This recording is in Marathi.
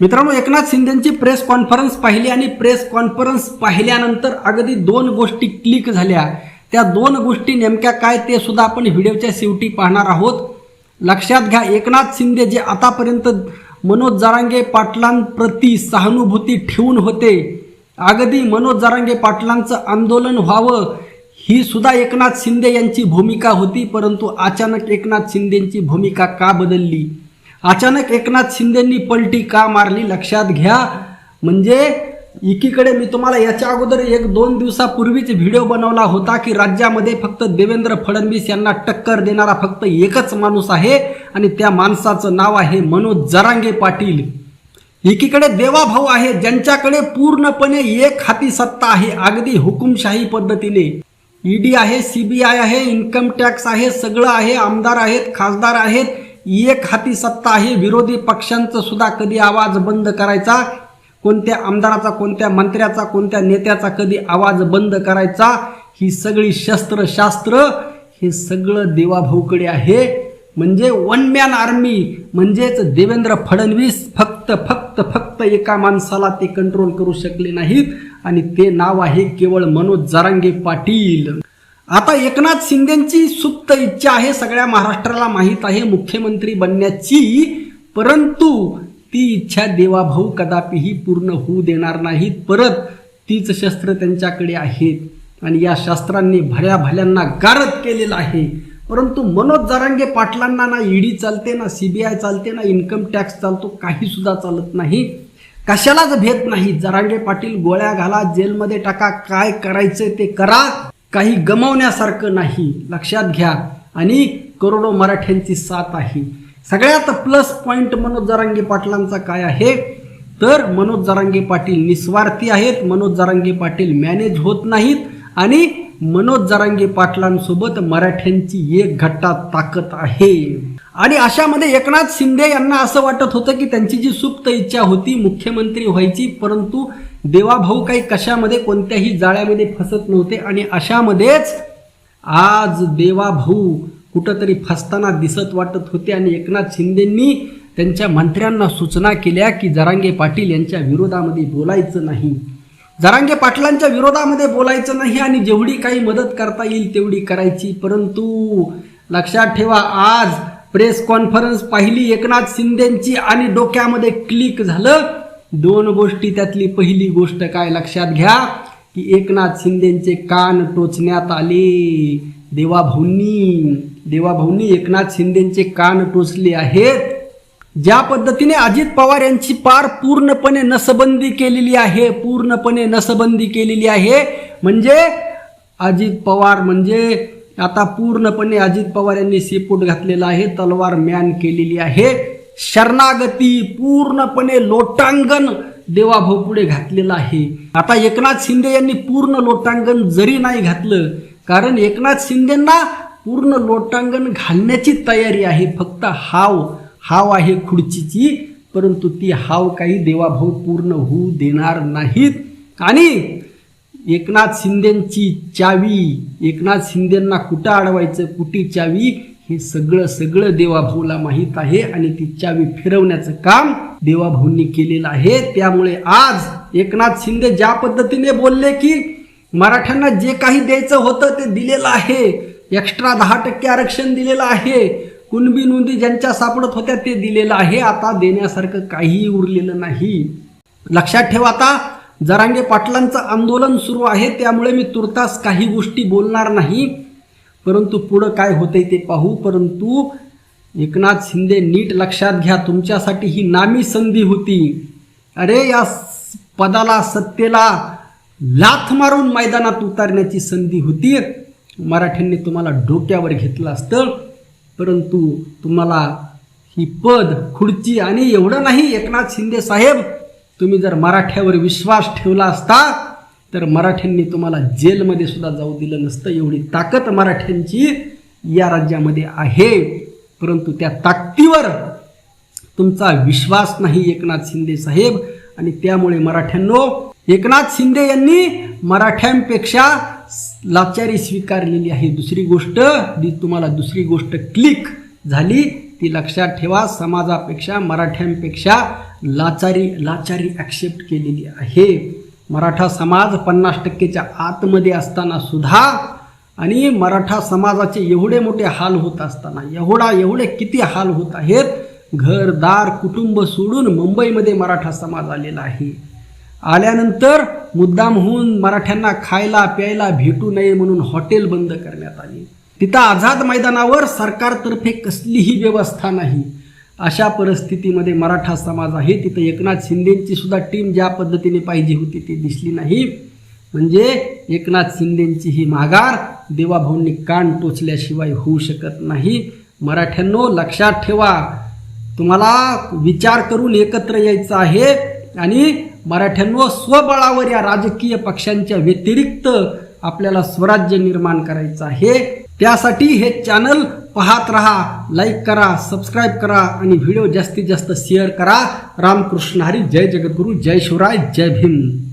मित्रांनो एकनाथ शिंदेची प्रेस कॉन्फरन्स पाहिली आणि प्रेस कॉन्फरन्स पाहिल्यानंतर अगदी दोन गोष्टी क्लिक झाल्या. त्या दोन गोष्टी नेमक्या काय ते सुद्धा आपण व्हिडिओच्या शेवटी पाहणार आहोत. लक्षात घ्या एकनाथ शिंदे जे आतापर्यंत मनोज जरांगे पाटलांप्रती सहानुभूती ठेवून होते अगदी मनोज जरांगे पाटलांचं आंदोलन व्हावं ही सुद्धा एकनाथ शिंदे यांची भूमिका होती परंतु अचानक एकनाथ शिंदेची भूमिका का बदलली? अचानक एकनाथ शिंदेंनी पलटी का मारली? लक्षात घ्या. म्हणजे एकीकडे मी तुम्हाला याच्या अगोदर एक दोन दिवसापूर्वीच व्हिडिओ बनवला होता की राज्यामध्ये फक्त देवेंद्र फडणवीस यांना टक्कर देणारा फक्त एकच माणूस आहे आणि त्या माणसाचं नाव आहे मनोज जरांगे पाटील. एकीकडे देवाभाऊ आहे ज्यांच्याकडे पूर्णपणे एक हाती सत्ता आहे अगदी हुकुमशाही पद्धतीने. ईडी आहे सीबीआय आहे इन्कम टॅक्स आहे सगळं आहे आमदार आहेत खासदार आहेत एक हाती सत्ता आहे. विरोधी पक्षांचं सुद्धा कधी आवाज बंद करायचा? कोणत्या आमदाराचा कोणत्या मंत्र्याचा कोणत्या नेत्याचा कधी आवाज बंद करायचा? ही सगळी शस्त्रशास्त्र हे सगळं देवाभाऊकडे आहे. म्हणजे वन मॅन आर्मी म्हणजेच देवेंद्र फडणवीस फक्त फक्त फक्त एका माणसाला ते कंट्रोल करू शकले नाहीत. आणि ते नाव आहे केवळ मनोज जरांगे पाटील. आता एकनाथ शिंदेची सुप्त इच्छा आहे सगळ्या महाराष्ट्राला माहीत आहे मुख्यमंत्री बनण्याची. परंतु ती इच्छा देवाभाऊ कदापिही पूर्ण होऊ देणार नाहीत. परत तीच शस्त्र त्यांच्याकडे आहेत. आणि या शस्त्रांनी भल्या भल्यांना गारद केलेलं आहे. परंतु मनोज जरांगे पाटलांना ना ईडी चालते ना सीबीआय चालते ना इन्कम टॅक्स चालतो काही सुद्धा चालत नाही. कशालाच भेट नाही. जरांगे पाटील गोळ्या घाला जेलमध्ये टाका काय करायचं ते करा. काही गमावण्यासारखं नाही. लक्षात घ्या आणि करोडो मराठ्यांची साथ आहे. सगळ्यात प्लस पॉईंट मनोज जरांगे पाटलांचा काय आहे? तर मनोज जरांगे पाटील निस्वार्थी आहेत मनोज जरांगे पाटील मॅनेज होत नाहीत आणि मनोज जरांगे पाटलांसोबत मराठ्यांची एक घट्टा ताकद आहे. आणि अशामध्ये एकनाथ शिंदे यांना असं वाटत होतं की त्यांची जी सुप्त इच्छा होती मुख्यमंत्री व्हायची परंतु देवाभाऊ काही कशामध्ये कोणत्याही जाळ्यामध्ये फसत नव्हते आणि अशामध्येच आज देवाभाऊ कुठंतरी फसताना दिसत वाटत होते आणि एकनाथ शिंदेंनी त्यांच्या मंत्र्यांना सूचना केल्या की जरांगे पाटील यांच्या विरोधामध्ये बोलायचं नाही. जरांगे पाटलांच्या विरोधामध्ये बोलायचं नाही आणि जेवढी काही मदत करता येईल तेवढी करायची. परंतु लक्षात ठेवा आज प्रेस कॉन्फरन्स पाहिली एकनाथ शिंदेची आणि डोक्यामध्ये क्लिक झालं. दोन गोष्टी त्यातली पहिली गोष्ट काय लक्षात घ्या की एकनाथ शिंदेचे कान टोचण्यात आले. देवाभाऊंनी देवाभाऊंनी एकनाथ शिंदेचे कान टोचले आहेत. ज्या पद्धतीने अजित पवार यांची पार पूर्णपणे नसबंदी केलेली आहे पूर्णपणे नसबंदी केलेली आहे म्हणजे अजित पवार म्हणजे आता पूर्णपणे अजित पवार यांनी सीपूट घातलेला आहे तलवार मॅन केलेली आहे. शरणागती पूर्णपणे लोटांगण देवाभाऊ पुढे घातलेलं आहे. आता एकनाथ शिंदे यांनी पूर्ण लोटांगण जरी नाही घातलं कारण एकनाथ शिंदेंना पूर्ण लोटांगण घालण्याची तयारी आहे. फक्त हाव हाव आहे खुर्चीची परंतु ती हाव काही देवाभाऊ पूर्ण होऊ देणार नाहीत. आणि एकनाथ शिंदेची चावी एकनाथ शिंदेंना कुठं अडवायचं कुठे चावी? हे सगळं सगळं देवाभाऊला माहीत आहे आणि ती चावी फिरवण्याचं काम देवाभाऊंनी केलेलं आहे. त्यामुळे आज एकनाथ शिंदे ज्या पद्धतीने बोलले की मराठ्यांना जे काही द्यायचं होतं ते दिलेलं आहे. एक्स्ट्रा दहा टक्के आरक्षण दिलेलं आहे. कुणबी नोंदी ज्यांच्या सापडत होत्या ते दिलेलं आहे. आता देण्यासारखं काहीही उरलेलं नाही. लक्षात ठेवा आता जरांगे पाटलांचं आंदोलन सुरू आहे. त्यामुळे मी तुर्तास काही गोष्टी बोलणार नाही. परंतु पुढं काय होतंय ते पाहू. परंतु एकनाथ शिंदे नीट लक्षात घ्या तुमच्यासाठी ही नामी संधी होती. अरे या पदाला सत्तेला लाथ मारून मैदानात उतारण्याची संधी होती. मराठ्यांनी तुम्हाला डोक्यावर घेतलं असतं. परंतु तुम्हाला ही पद खुर्ची आणि एवढं नाही एकनाथ शिंदे साहेब तुम्ही जर मराठ्यावर विश्वास ठेवला असता तर मराठ्यांनी तुम्हाला जेलमध्ये सुद्धा जाऊ दिलं नसतं. एवढी ताकद मराठ्यांची या राज्यामध्ये आहे. परंतु त्या ताकदीवर तुमचा विश्वास नाही एकनाथ शिंदे साहेब. आणि त्यामुळे मराठ्यांनो एकनाथ शिंदे यांनी मराठ्यांपेक्षा लाचारी स्वीकारलेली आहे दुसरी गोष्ट. जी तुम्हाला दुसरी गोष्ट क्लिक झाली ती लक्षात ठेवा. समाजापेक्षा मराठ्यांपेक्षा लाचारी लाचारी ॲक्सेप्ट केलेली आहे. मराठा समाज पन्नास टक्केच्या आतमध्ये असताना सुद्धा आणि मराठा समाजाचे एवढे मोठे हाल होत असताना एवढा एवढे किती हाल होत आहेत घरदार कुटुंब सोडून मुंबईमध्ये मराठा समाज आलेला आहे. आल्यानंतर मुद्दाम होऊन मराठ्यांना खायला प्यायला भेटू नये म्हणून हॉटेल बंद करण्यात आली. तिथं आझाद मैदानावर सरकारतर्फे कसलीही व्यवस्था नाही. अशा परिस्थितीमध्ये मराठा समाज आहे. तिथं एकनाथ शिंदेंची सुद्धा टीम ज्या पद्धतीने पाहिजे होती ती दिसली नाही. म्हणजे एकनाथ शिंदेंची ही माघार देवाभाऊंनी कान टोचल्याशिवाय होऊ शकत नाही. मराठ्यांनो लक्षात ठेवा. तुम्हाला विचार करून एकत्र यायचं आहे. आणि मराठ्यांनो स्वबळावर या राजकीय पक्षांच्या व्यतिरिक्त आपल्याला स्वराज्य निर्माण करायचं आहे. त्यासाठी हे चॅनल पाहत राहा लाईक करा सबस्क्राईब करा आणि व्हिडिओ जास्तीत जास्त शेअर करा. रामकृष्ण हरी जय जगद्गुरू जय शिवराय जय भीम.